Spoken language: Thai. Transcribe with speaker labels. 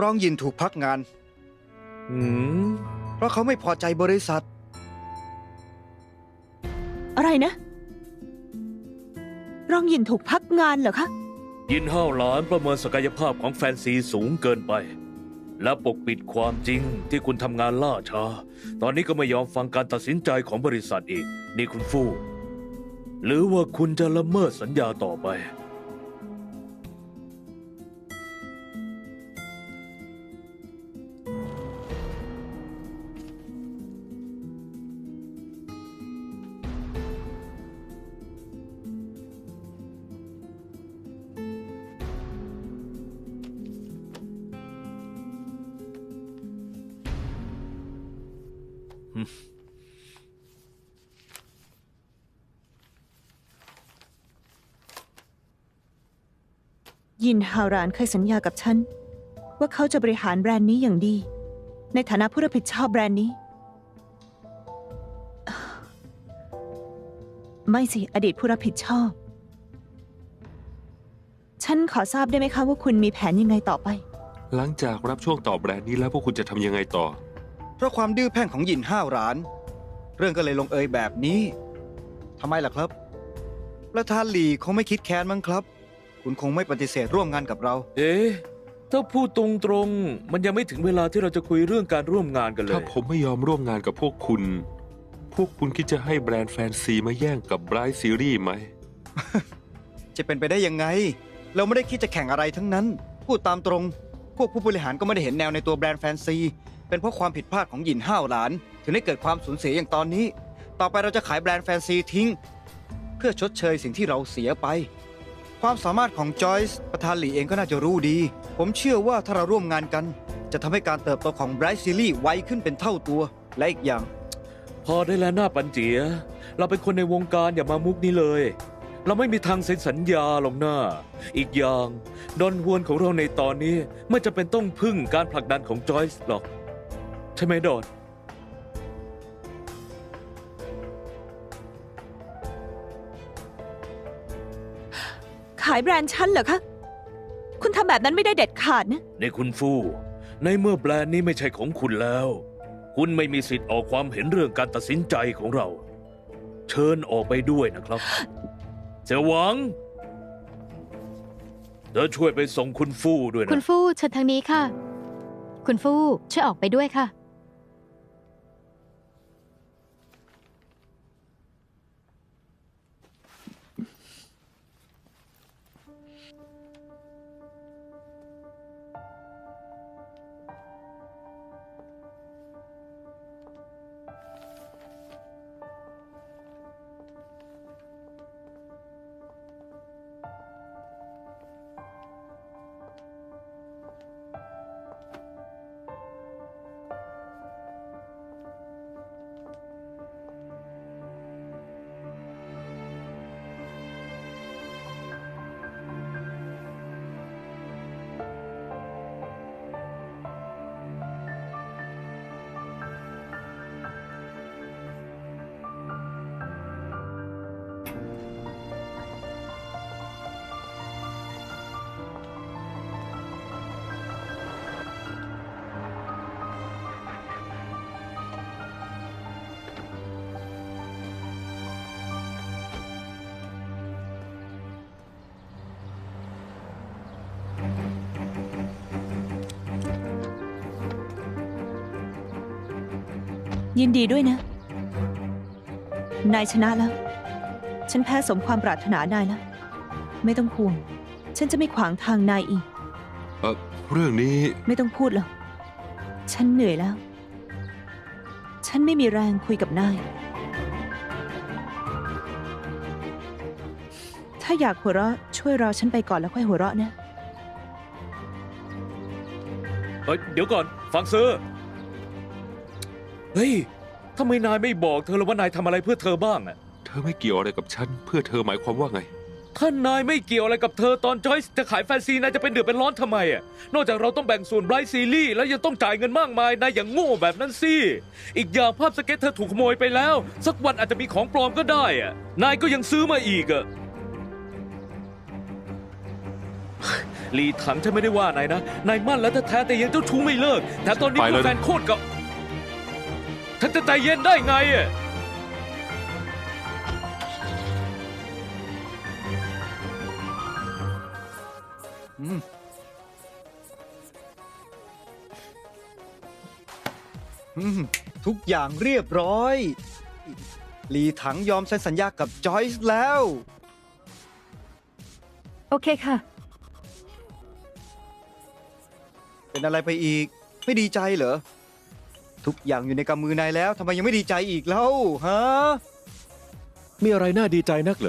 Speaker 1: รองยินถูกพักงาน
Speaker 2: อืม
Speaker 1: เพราะเขาไม่พอใจบริษัท
Speaker 3: อะไรนะ รองหยินถูกพักงานเหรอคะ
Speaker 2: ยินห้าวหลานประเมินศักยภาพของแฟนซีสูงเกินไป และปกปิดความจริงที่คุณทำงานล่าช้า ตอนนี้ก็ไม่ยอมฟังการตัดสินใจของบริษัทอีก นี่คุณฟู่หรือว่าคุณจะละเมิดสัญญาต่อไป
Speaker 3: ยินฮารานเคยสัญญากับฉัน ว่าเขาจะบริหารแบรนด์นี้อย่างดี ในฐานะผู้รับผิดชอบแบรนด์นี้ ไม่สิ อดีตผู้รับผิดชอบ ฉันขอทราบได้ไหมคะว่าคุณมีแผนยังไงต่อไป
Speaker 4: หลังจากรับช่วงต่อแบรนด์นี้แล้วพวกคุณจะทำยังไงต่อ
Speaker 1: เพราะความดื้อแพ่งของหยินห้าวหราน เรื่องก็เลยลงเอยแบบนี้ทำไมล่ะครับ ประธานหลีคงไม่คิดแค้นมั้งครับ คุณคงไม่ปฏิเสธร่วมงานกับเรา
Speaker 2: เอ๊ะ ถ้าพูดตรงๆ มันยังไม่ถึงเวลาที่เราจะคุยเรื่องการร่วมงานกันเล
Speaker 4: ถ้ายผมไม่ยอมร่วมงานกับพวกคุณ พวกคุณคิดจะให้แบรนด์แฟนซีมาแย่งกับไบรท์ซีรีส์ไหม
Speaker 1: จะเป็นไปได้ยังไง เราไม่ได้คิดจะแข่งอะไรทั้งนั้น พูดตามตรง พวกผู้บริหารก็ไม่ได้เห็นแนวในตัวแบรนด์แฟนซี เป็นเพราะความผิดพลาดของหยินห้าวหลาน ถึงได้เกิดความสูญเสียอย่างตอนนี้ ต่อไปเราจะขายแบรนด์แฟนซีทิ้ง เพื่อชดเชยสิ่งที่เราเสียไป ความสามารถของจอยส์ประธานหลีเองก็น่าจะรู้ดี ผมเชื่อว่าถ้าเราร่วมงานกัน จะทำให้การเติบโตของไบรท์ซีรีส์ไวขึ้นเป็นเท่าตัว และอีกอย่าง
Speaker 2: พอได้แล้วหน้าปันเจีย เราเป็นคนในวงการอย่ามามุกนี้เลย เราไม่มีทางเซ็นสัญญาหรอกหน้า อีกอย่าง ดอนฮวนของเราในตอนนี้ไม่จะเป็นต้องพึ่งการผลักดันของจอยส์หรอก ช่ไหมดอน
Speaker 3: ขายแบรนด์ฉันเหรอคะ คุณทำแบบนั้นไม่ได้เด็ดขาดนะ
Speaker 2: ในคุณฟู่ในเมื่อแบรนด์นี้ไม่ใช่ของคุณแล้ว คุณไม่มีสิทธิ์ออกความเห็นเรื่องการตัดสินใจของเรา เชิญออกไปด้วยนะครับเจ้าหวังเธอช่วยไปส่งคุณฟู่ด้วย
Speaker 5: คุณ
Speaker 2: นะ
Speaker 5: ฟู่เชิญทางนี้ค่ะ คุณฟู่ช่วยออกไปด้วยค่ะ
Speaker 3: ยินดีด้วยนะ นายชนะแล้ว ฉันแพ้สมความปรารถนานายแล้ว ไม่ต้องห่วง ฉันจะไม่ขวางทางนายอีก
Speaker 4: เออเรื่องนี้
Speaker 3: ไม่ต้องพูดหรอก ฉันเหนื่อยแล้ว ฉันไม่มีแรงคุยกับนาย ถ้าอยากหัวเราะช่วยรอฉันไปก่อนแล้วค่อยหัวเราะนะ
Speaker 2: เฮ้ยเดี๋ยวก่อน ฟังซื้อ เฮ้ยทำไมนายไม่บอกเธอเลยว่านายทำอะไรเพื่อเธอบ้างอะ
Speaker 4: เธอไม่เกี่ยวอะไรกับฉัน เพื่อเธอหมายความว่าไง
Speaker 2: ถ้านายไม่เกี่ยวอะไรกับเธอตอนจอยส์จะขายแฟนซีนายจะเป็นเดือดเป็นร้อนทำไมอะนอกจากเราต้องแบ่งส่วนไบรท์ซีรีส์แล้วยังต้องจ่ายเงินมากมายนายอย่างโง่แบบนั้นสิ อีกอย่างภาพสเก็ตเธอถูกขโมยไปแล้ว สักวันอาจจะมีของปลอมก็ได้อะนายก็ยังซื้อมาอีกอะหลีถังฉันไม่ได้ว่านายนะ นายมั่นแล้วแท้ๆแต่ยังเจ้าชู้ไม่เลิกแถมตอนนี้
Speaker 4: ไป
Speaker 2: ก็
Speaker 4: แล้วนะ
Speaker 2: แฟนโคตรกับ ท่านจะใจเย็นได้ไงอะ
Speaker 1: อืมอืมทุกอย่างเรียบร้อยหลีถังยอมเซ็นสัญญากับจอยส์แล้ว
Speaker 5: โอเคค่ะ
Speaker 1: เป็นอะไรไปอีก ไม่ดีใจเหรอ ทุกอย่างอยู่ในกำมือนายแล้วทำไมยังไม่ดีใจอีกเล่าฮะ
Speaker 6: มีอะไรน่าดีใจนักเหรอ